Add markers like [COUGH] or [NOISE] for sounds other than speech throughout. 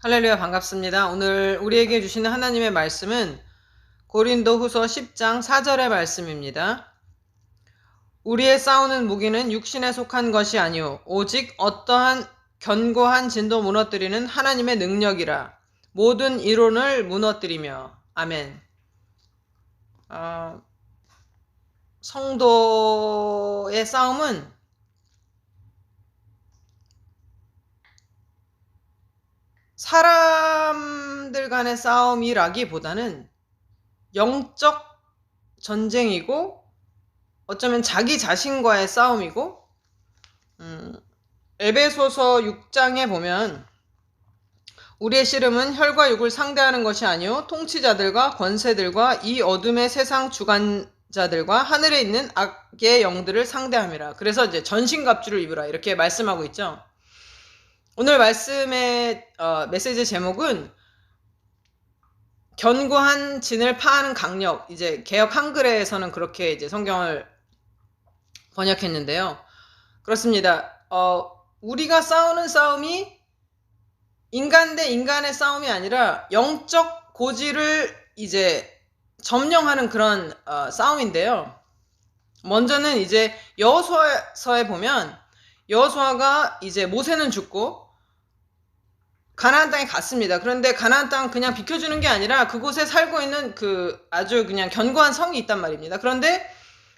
할렐루야 반갑습니다. 오늘 우리에게 주시는 하나님의 말씀은 고린도 후서 10장 4절의 말씀입니다. 우리의 싸우는 무기는 육신에 속한 것이 아니오 오직 어떠한 견고한 진도 무너뜨리는 하나님의 능력이라 모든 이론을 무너뜨리며 아멘. 어, 성도의 싸움은 사람들 간의 싸움이라기보다는 영적 전쟁이고 어쩌면 자기 자신과의 싸움이고 음, 에베소서 6장에 보면 우리의 씨름은 혈과 육을 상대하는 것이 아니요 통치자들과 권세들과 이 어둠의 세상 주관자들과 하늘에 있는 악의 영들을 상대함이라. 그래서 이제 전신 갑주를 입으라 이렇게 말씀하고 있죠. 오늘 말씀의 어, 메시지 제목은 견고한 진을 파하는 강력. 이제 개혁 한글에서는 그렇게 이제 성경을 번역했는데요. 그렇습니다. 어, 우리가 싸우는 싸움이 인간 대 인간의 싸움이 아니라 영적 고지를 이제 점령하는 그런 어, 싸움인데요. 먼저는 이제 여호수아서에 보면 여호수아가 이제 모세는 죽고 가나안 땅에 갔습니다. 그런데 가나안 땅 그냥 비켜주는 게 아니라 그곳에 살고 있는 그 아주 그냥 견고한 성이 있단 말입니다. 그런데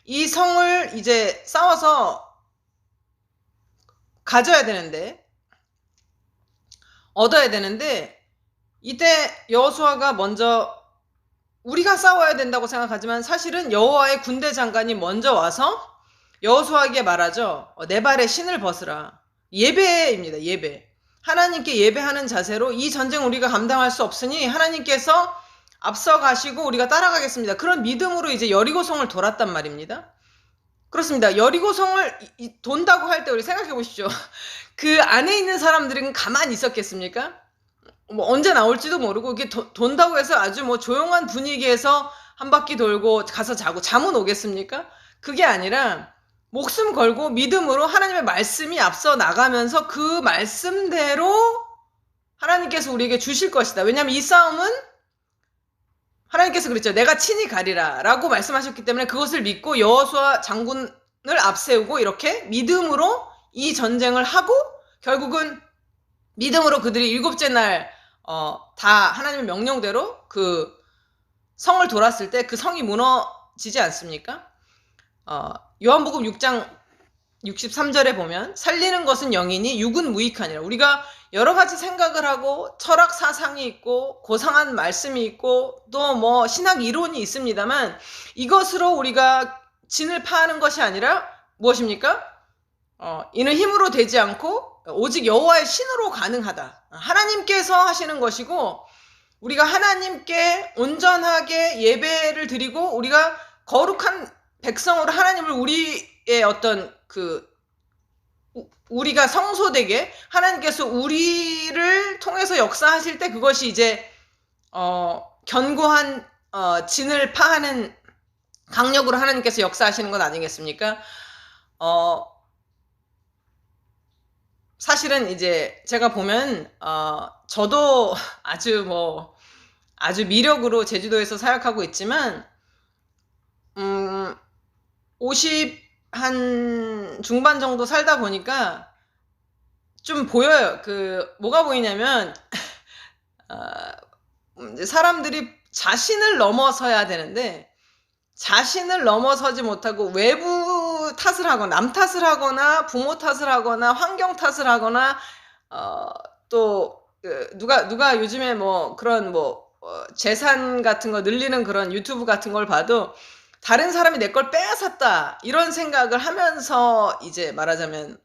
이 성을 이제 싸워서 가져야 되는데 얻어야 되는데 이때 여호수아가 먼저 우리가 싸워야 된다고 생각하지만 사실은 여호와의 군대 장관이 먼저 와서 여호수아에게 말하죠. 어, 내 발에 신을 벗으라. 예배입니다. 예배. 하나님께 예배하는 자세로 이 전쟁 우리가 감당할 수 없으니 하나님께서 앞서 가시고 우리가 따라가겠습니다. 그런 믿음으로 이제 여리고성을 돌았단 말입니다. 그렇습니다. 여리고성을 돈다고 할 때 우리 생각해 보십시오. [LAUGHS] 그 안에 있는 사람들은 가만히 있었겠습니까? 뭐 언제 나올지도 모르고 이게 도, 돈다고 해서 아주 뭐 조용한 분위기에서 한 바퀴 돌고 가서 자고 잠은 오겠습니까? 그게 아니라 목숨 걸고 믿음으로 하나님의 말씀이 앞서 나가면서 그 말씀대로 하나님께서 우리에게 주실 것이다. 왜냐하면 이 싸움은 하나님께서 그랬죠. 내가 친히 가리라 라고 말씀하셨기 때문에 그것을 믿고 여호수아 장군을 앞세우고 이렇게 믿음으로 이 전쟁을 하고 결국은 믿음으로 그들이 일곱째 날, 어, 다 하나님의 명령대로 그 성을 돌았을 때 그 성이 무너지지 않습니까? 어, 요한복음 6장 63절에 보면 살리는 것은 영이니 육은 무익하니라. 우리가 여러 가지 생각을 하고 철학 사상이 있고 고상한 말씀이 있고 또 뭐 신학 이론이 있습니다만 이것으로 우리가 진을 파하는 것이 아니라 무엇입니까? 어, 이는 힘으로 되지 않고 오직 여호와의 신으로 가능하다. 하나님께서 하시는 것이고 우리가 하나님께 온전하게 예배를 드리고 우리가 거룩한 백성으로 하나님을 우리의 어떤 그 우리가 성소되게 하나님께서 우리를 통해서 역사하실 때 그것이 이제 어 견고한 어 진을 파하는 강력으로 하나님께서 역사하시는 것 아니겠습니까? 어 사실은 이제 제가 보면 어 저도 아주 뭐 아주 미력으로 제주도에서 사역하고 있지만 음 50 한 중반 정도 살다 보니까 좀 보여요. 그 뭐가 보이냐면 [LAUGHS] 어, 사람들이 자신을 넘어서야 되는데 자신을 넘어서지 못하고 외부 탓을 하거나 남 탓을 하거나 부모 탓을 하거나 환경 탓을 하거나 어, 또 그 누가 누가 요즘에 뭐 그런 뭐 어, 재산 같은 거 늘리는 그런 유튜브 같은 걸 봐도 다른 사람이 내 걸 빼앗았다 이런 생각을 하면서 이제 말하자면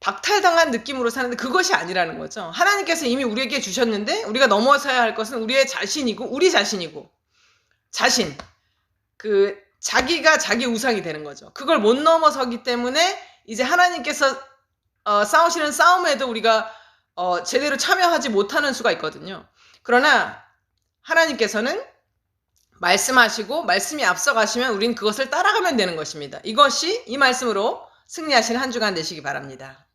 박탈당한 느낌으로 사는데 그것이 아니라는 거죠. 하나님께서 이미 우리에게 주셨는데 우리가 넘어서야 할 것은 우리의 자신이고 우리 자신이고 자신 그 자기가 자기 우상이 되는 거죠. 그걸 못 넘어서기 때문에 이제 하나님께서 어, 싸우시는 싸움에도 우리가 어, 제대로 참여하지 못하는 수가 있거든요. 그러나 하나님께서는 말씀하시고 말씀이 앞서가시면 우린 그것을 따라가면 되는 것입니다. 이것이 이 말씀으로 승리하시는 한 주간 되시기 바랍니다.